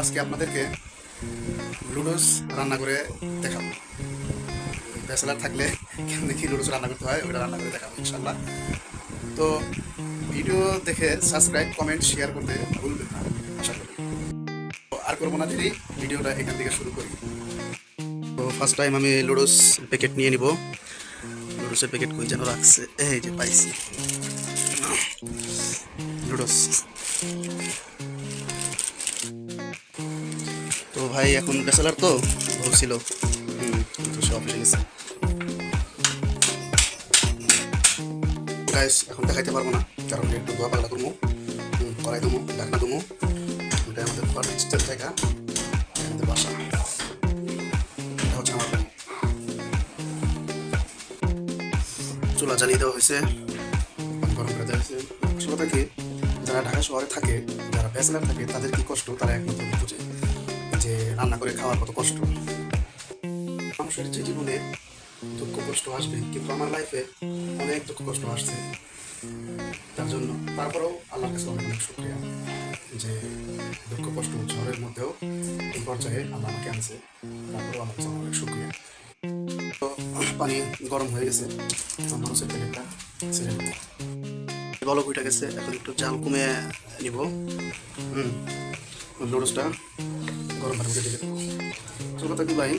আজকে আপনাদেরকে লুডোস রান্না করে দেখাবো। ব্যাচেলার থাকলে কি লুডোস রান্না করতে হয়, ওইটা রান্না করে দেখাবো ইনশাল্লাহ তো ভিডিও দেখে সাবস্ক্রাইব, কমেন্ট, শেয়ার করতে ভুলবেন না, আশা করি। আর করব না দেরি, ভিডিওটা এখান থেকে শুরু করি। তো ফার্স্ট টাইম আমি লুডোস প্যাকেট নিয়ে নিব। লুডোসের প্যাকেট কই যেন রাখছে, এই যে পাইছি। লুডোস। তো ভাই এখন ব্যাচেলার তো বলছিল হুম সব এসে গেছে। এখন দেখাইতে পারব না, কারণ একটু ধোয়া পাগলা করব কড়াই দেবো ঢাকনা দেবো আমাদের ফার্নিচার জায়গা, আমাদের বাসা। চুলা জ্বালিয়ে দেওয়া হয়েছে গরম করে দেওয়া হয়েছে। আসলে কথা কি যারা ঢাকা শহরে থাকে, যারা ব্যাচেলার থাকে, তাদের কি কষ্ট? তারা একমাত্র বুঝে। রান্না করে খাওয়ার কত কষ্ট। মানুষের যে জীবনে দুঃখ কষ্ট আসবে, কিন্তু আমার লাইফে অনেক দুঃখ কষ্ট আসছে। তার জন্য তারপরেও আল্লাহর কাছে অনেক শুক্রিয়া যে দুঃখ কষ্ট ঝড়ের মধ্যেও এই পর্যায়ে আল্লাহ আমাকে আনছে, তারপরেও আমার কাছে অনেক শুক্রিয়া। তো, পানি গরম হয়ে গেছে মানুষের প্যাকেটটা ছেড়ে দেবো বলক উঠে গেছে, এখন একটু জাল কমে নিব। হুম লুডোসটা গরম দেবো আসল কথা কি ভাই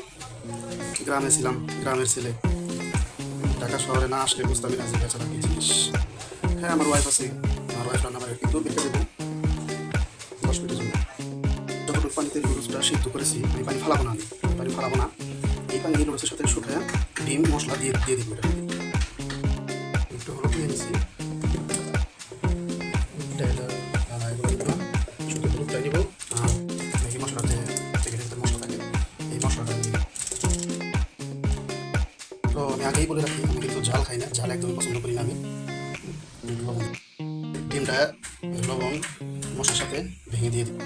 গ্রামে ছিলাম গ্রামের ছেলে ঢাকা শহরে না আসলে বুঝতামই না যে বেচারা কি জিনিস হ্যাঁ আমার ওয়াইফ আছে আমার ওয়াইফ রান্না করে কিন্তু বেঁচে দেবো দশ মিনিটের জন্য যতটুকু পানিতে লুডোসটা সিদ্ধ করেছি আমি পানি ফালাবো না পানি ফালাবো না এই পানি এই লুডোসের সাথে শুকায় ডিম মশলা দিয়ে দিয়ে দিব একটু হলুদ দিয়ে নিছি আগেই বলে রাখি আমি কিন্তু ঝাল খাই না, ঝাল একদমই পছন্দ করি না আমি। ডিমটা লবণ, মশলার সাথে ভেঙে দিয়ে দিই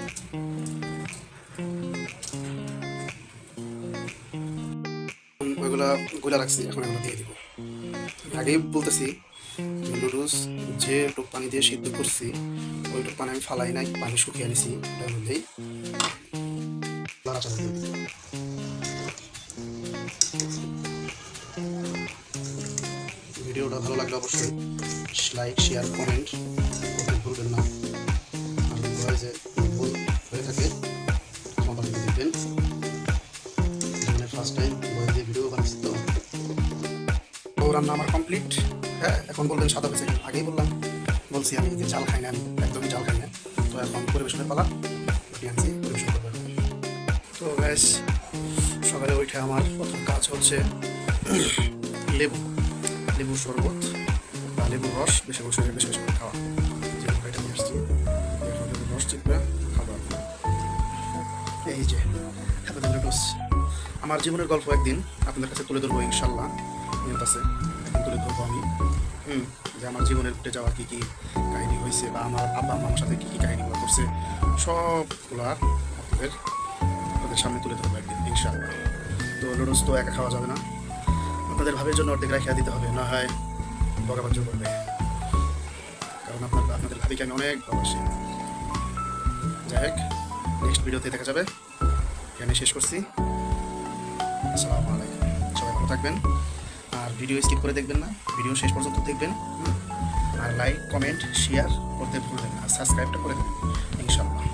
ওইগুলা গুলা রাখছি, এখন এগুলো দিয়ে দিব। আগেই বলতেছি লুডুস যে টুক পানি দিয়ে সিদ্ধ করছি, ওই টুক পানি আমি ফালাই নাই, পানি শুকিয়ে আনিছি ওটার মধ্যেই নাড়াচাড়া দিয়ে দিই ভিডিওটা ভালো লাগলে অবশ্যই লাইক শেয়ার কমেন্ট করতে ভুলবেন না। আর ভুল হয়ে থাকে দেখবেন জীবনে ফার্স্ট টাইম দিয়ে ভিডিও বানাচ্ছি তো রান্না আমার কমপ্লিট হ্যাঁ এখন বলবেন সাদা হয়েছে, আগেই বললাম। বলছি আমি যে চাল খাই না, আমি একদমই চাল খাই না। তো এখন পরিবেশনের পালা, রুটি আনছি, পরিবেশন করবেন তো ব্যাস সকালে উঠে আমার প্রথম কাজ হচ্ছে লেবু। লেবুর শরবত। বা লেবুর রস, বেশি বসে বেশি বেশি করে খাওয়া। যে এটা নিয়ে আসছি। রস চিপে খাবার। এই যে হ্যাপি লুডোস আমার জীবনের গল্প একদিন আপনাদের কাছে তুলে ধরবো, ইনশাল্লাহ। নিয়ত আছে তুলে ধরবো আমি। হুম, যে আমার জীবনের ঘটে যাওয়া কী কী কাহিনী হয়েছে, বা আমার আব্বা আমার সাথে কী কী কাহিনি কাহিনীগুলো করছে, সবগুলো আপনাদের আপনাদের সামনে তুলে ধরবো একদিন, ইনশাল্লাহ। তো লুডোস তো একা খাওয়া যাবে না। আপনাদের ভাবের জন্য অর্ধেক রাখিয়া দিতে হবে, না হয় বকাবাজ্য করবে। কারণ আপনার, আপনাদের ভাবিকে আমি অনেক ভালোবাসি। যাই হোক নেক্সট ভিডিওতে দেখা যাবে। এখানে শেষ করছি। আসসালামু আলাইকুম। সবাই ভালো থাকবেন। আর ভিডিও স্কিপ করে দেখবেন না। ভিডিও শেষ পর্যন্ত দেখবেন। আর লাইক কমেন্ট শেয়ার করতে ভুলবেন না। সাবস্ক্রাইবটা করে দেবেন। ইনশাল্লাহ